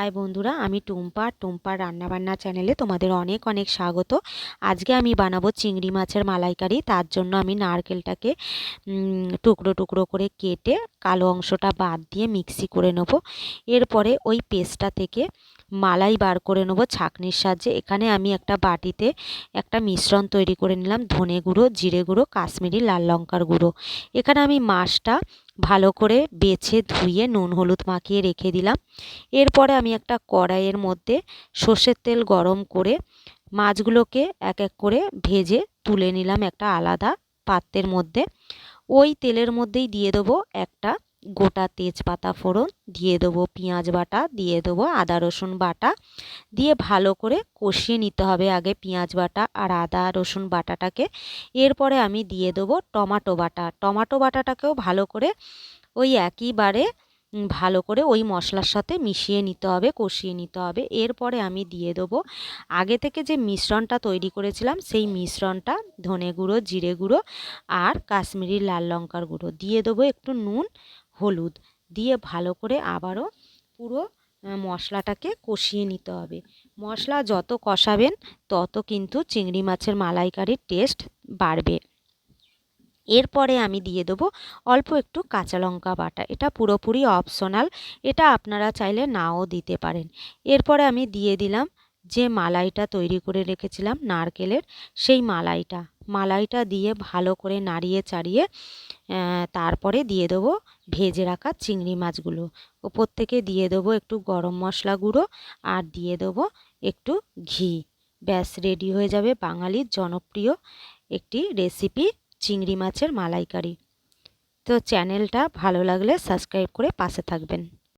High বন্ধুরা, আমি টুম্পা। টুম্পার রান্নাবান্না চ্যানেলে তোমাদের অনেক অনেক স্বাগত। আজকে আমি বানাবো চিংড়ি মাছের মালাইকারি। তার জন্য আমি নারকেলটাকে টুকরো টুকরো করে কেটে কালো অংশটা বাদ দিয়ে মিক্সি করে নেব। এরপরে ওই পেস্টটা থেকে মালাই বার করে নেব ছাঁকনির সাহায্যে। এখানে আমি একটা বাটিতে একটা মিশ্রণ তৈরি করে নিলাম। ধনে গুঁড়ো, জিরে গুঁড়ো, কাশ্মীরি লাল লঙ্কার গুঁড়ো। এখানে আমি মাছটা ভালো করে বেছে ধুয়ে নুন হলুদ মাখিয়ে রেখে দিলাম। এরপরে আমি একটা কড়াইয়ের মধ্যে সর্ষের তেল গরম করে মাছগুলোকে এক এক করে ভেজে তুলে নিলাম একটা আলাদা পাত্রের মধ্যে। ওই তেলের মধ্যেই দিয়ে দেবো একটা গোটা তেজপাতা ফোড়ন, দিয়ে দেবো পেঁয়াজ বাটা, দিয়ে দেবো আদা রসুন বাটা। দিয়ে ভালো করে কষিয়ে নিতে হবে আগে পেঁয়াজ বাটা আর আদা রসুন বাটাটাকে। এরপরে আমি দিয়ে দেবো টমাটো বাটা। টমাটো বাটাটাকেও ভালো করে ওই একইবারে ভালো করে ওই মশলার সাথে মিশিয়ে নিতে হবে, কষিয়ে নিতে হবে। এরপরে আমি দিয়ে দেবো আগে থেকে যে মিশ্রণটা তৈরি করেছিলাম সেই মিশ্রণটা ধনে গুঁড়ো, জিরে গুঁড়ো আর কাশ্মীরি লাল লঙ্কার গুঁড়ো। দিয়ে দেবো একটু নুন হলুদ দিয়ে ভালো করে আবারও পুরো মশলাটাকে কষিয়ে নিতে হবে। মশলা যত কষাবেন, তত কিন্তু চিংড়ি মাছের মালাইকারির টেস্ট বাড়বে। এরপরে আমি দিয়ে দেবো অল্প একটু কাঁচা লঙ্কা বাটা। এটা পুরোপুরি অপশনাল এটা আপনারা চাইলে নাও দিতে পারেন। এরপরে আমি দিয়ে দিলাম যে মালাইটা তৈরি করে রেখেছিলাম নারকেলের, সেই মালাইটা। মালাইটা দিয়ে ভালো করে নাড়িয়ে চাড়িয়ে তারপরে দিয়ে দেবো ভেজে রাখা চিংড়ি মাছগুলো। ওপর থেকে দিয়ে দেবো একটু গরম মশলা গুঁড়ো আর দিয়ে দেবো একটু ঘি। ব্যাস, রেডি হয়ে যাবে বাঙালির জনপ্রিয় একটি রেসিপি চিংড়ি মাছের মালাইকারি। তো চ্যানেলটা ভালো লাগলে সাবস্ক্রাইব করে পাশে থাকবেন।